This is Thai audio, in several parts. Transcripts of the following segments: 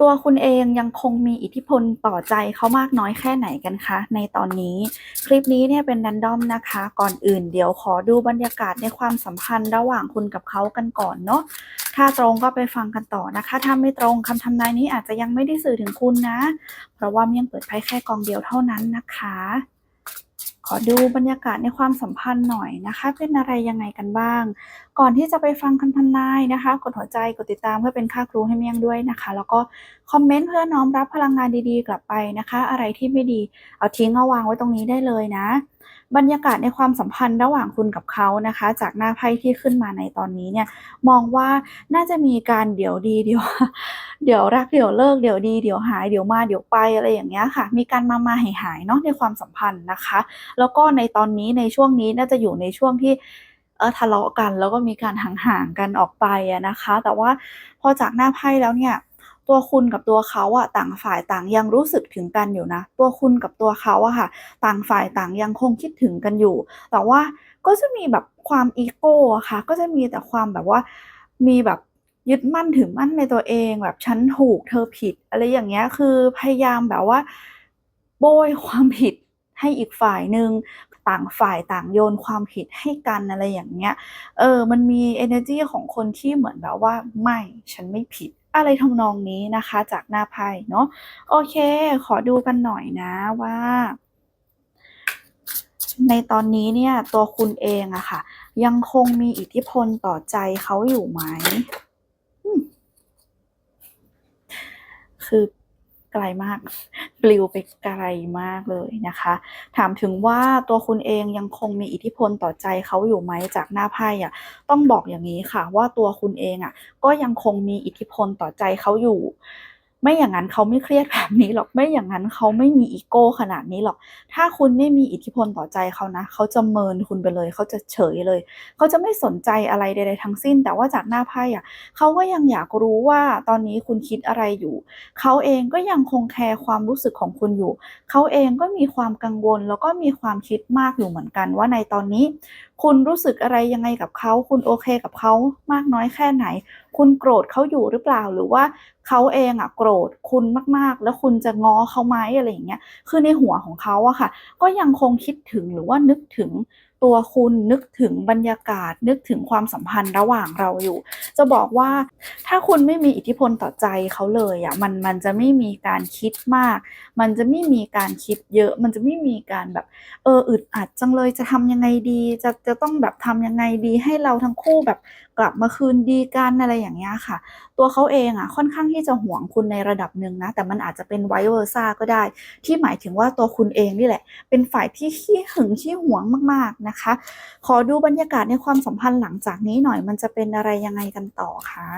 ตัวคุณเองยังคงมีอิทธิพลต่อใจเขามากน้อยแค่ไหนกันคะ ในตอนนี้คลิปนี้เนี่ยเป็นดันดอมนะคะ ก่อนอื่นเดี๋ยวขอดูบรรยากาศในความสัมพันธ์ระหว่างคุณกับเขากันก่อนเนาะถ้าตรงก็ไปฟังกันต่อนะคะ ถ้าไม่ตรงคำทำนายนี้อาจจะยังไม่ได้สื่อถึงคุณนะ เพราะว่าเมี่ยงเปิดไพ่แค่กองเดียวเท่านั้นนะคะ ขอดูบรรยากาศในความสัมพันธ์หน่อยนะคะ เป็นอะไรยังไงกันบ้าง ก่อนที่จะไปฟังคำทำนายนะคะ กดหัวใจกดติดตามเพื่อเป็นค่าครูให้เมี่ยงด้วยนะคะ แล้วก็คอมเมนต์เพื่อน้อมรับพลังงานดีๆ กลับไปนะคะ อะไรที่ไม่ดีเอาทิ้งเอาวางไว้ตรงนี้ได้เลยนะ บรรยากาศในความสัมพันธ์ระหว่างคุณกับเขานะคะ จากหน้าไพ่ที่ขึ้นมาในตอนนี้เนี่ยมองว่าน่าจะมีการเดี๋ยวดีเดี๋ยว เดี๋ยวรักเดี๋ยวเลิกเดี๋ยวดีเดี๋ยวหายเดี๋ยวมาเดี๋ยวไปอะไรอย่างเงี้ยค่ะ มีการมามาหายหายเนาะในความสัมพันธ์นะคะ แล้วก็ในตอนนี้ในช่วงนี้น่าจะอยู่ในช่วงที่เออทะเลาะกันแล้วก็มีการห่างๆกันออกไปอะนะคะ แต่ว่าพอจากหน้าไพ่แล้วเนี่ยตัวคุณกับตัวเขาอะต่างฝ่ายต่างยังรู้สึกถึงกันอยู่นะ ตัวคุณกับตัวเขาอะค่ะ ต่างฝ่ายต่างยังคงคิดถึงกันอยู่ แต่ว่าก็จะมีแบบความอีโก้ค่ะ ก็จะมีแต่ความแบบว่ามีแบบ ยึดมั่นถือมั่นในตัวเองแบบฉันถูกเธอผิด อะไรอย่างเงี้ยคือพยายามแบบว่า โบยความผิดให้อีกฝ่ายหนึ่งต่างฝ่ายต่างโยนความผิดให้กันอะไรอย่างเงี้ยเออมันมี energy ของคนที่เหมือนแบบว่าไม่ฉันไม่ผิดอะไรทำนองนี้นะคะ จากหน้าไพ่เนาะโอเค ขอดูกันหน่อยนะว่า ในตอนนี้เนี่ยตัวคุณเองอะค่ะ ยังคงมีอิทธิพลต่อใจเขาอยู่ไหมอืม คือไกลมากปลิวไปไกลมากเลยนะคะ ถามถึงว่าตัวคุณเองยังคงมีอิทธิพลต่อใจเขาอยู่ไหมจากหน้าไพ่อะต้องบอกอย่างนี้ค่ะ ว่าตัวคุณเองอะก็ยังคงมีอิทธิพลต่อใจเขาอยู่ ไม่อย่างนั้นเขาไม่เครียดแบบนี้หรอก ไม่อย่างนั้นเขาไม่มีอีโก้ขนาดนี้หรอก ถ้าคุณไม่มีอิทธิพลต่อใจเขานะ เขาจะเมินคุณไปเลย เขาจะเฉยเลย เขาจะไม่สนใจอะไรใดๆทั้งสิ้น แต่ว่าจากหน้าไพ่อะเขาก็ยังอยากรู้ว่าตอนนี้คุณคิดอะไรอยู่ เขาเองก็ยังคงแคร์ความรู้สึกของคุณอยู่ เขาเองก็มีความกังวลแล้วก็มีความคิดมากอยู่เหมือนกัน ว่าในตอนนี้ คุณรู้สึกอะไรยังไงกับเขา คุณโอเคกับเขามากน้อยแค่ไหน คุณโกรธเขาอยู่หรือเปล่า หรือว่า เขาเองอะโกรธคุณมากๆ แล้วคุณจะง้อเขาไหมอะไรอย่างเงี้ยคือในหัวของเขาอะค่ะ ก็ยังคงคิดถึงหรือว่านึกถึง ตัวคุณนึกถึงบรรยากาศ นึกถึงความสัมพันธ์ระหว่างเราอยู่ จะบอกว่าถ้าคุณไม่มีอิทธิพลต่อใจเขาเลยอะมันมันจะไม่มีการคิดมาก มันจะไม่มีการคิดเยอะ มันจะไม่มีการแบบ เอออึดอัดจังเลยจะทำยังไงดี จะจะต้องแบบทำยังไงดี ให้เราทั้งคู่แบบกลับมาคืนดีกันอะไรอย่างเงี้ยค่ะ ตัวเขาเองอะค่อนข้างที่จะห่วงคุณในระดับหนึ่งนะแต่มันอาจจะเป็นไวเวอร์ซ่าก็ได้ ที่หมายถึงว่าตัวคุณเองนี่แหละ เป็นฝ่ายที่ขี้หึงขี้หวงมากๆนะคะ ขอดูบรรยากาศในความสัมพันธ์หลังจากนี้หน่อยมันจะเป็นอะไรยังไงกันต่อคะ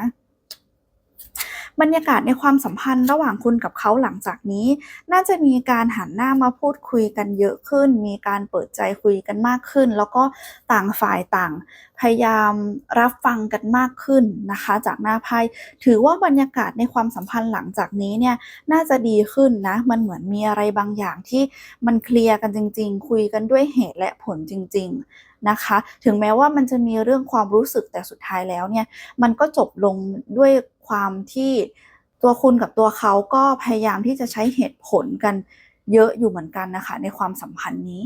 บรรยากาศในความสัมพันธ์ระหว่างคุณกับเขาหลังจากนี้ น่าจะมีการหันหน้ามาพูดคุยกันเยอะขึ้น มีการเปิดใจคุยกันมากขึ้น แล้วก็ต่างฝ่ายต่าง พยายามรับฟังกันมากขึ้นนะคะ จากหน้าไพ่ถือว่าบรรยากาศในความสัมพันธ์หลังจากนี้เนี่ยน่าจะดีขึ้นนะ มันเหมือนมีอะไรบางอย่างที่มันเคลียร์กันจริง ๆ คุยกันด้วยเหตุและผลจริง ๆนะคะ ถึงแม้ว่ามันจะมีเรื่องความรู้สึกแต่สุดท้ายแล้วเนี่ย มันก็จบลงด้วย ความที่ตัวคุณกับตัวเขาก็พยายามที่จะใช้เหตุผลกันเยอะอยู่เหมือนกันนะคะ ในความสัมพันธ์นี้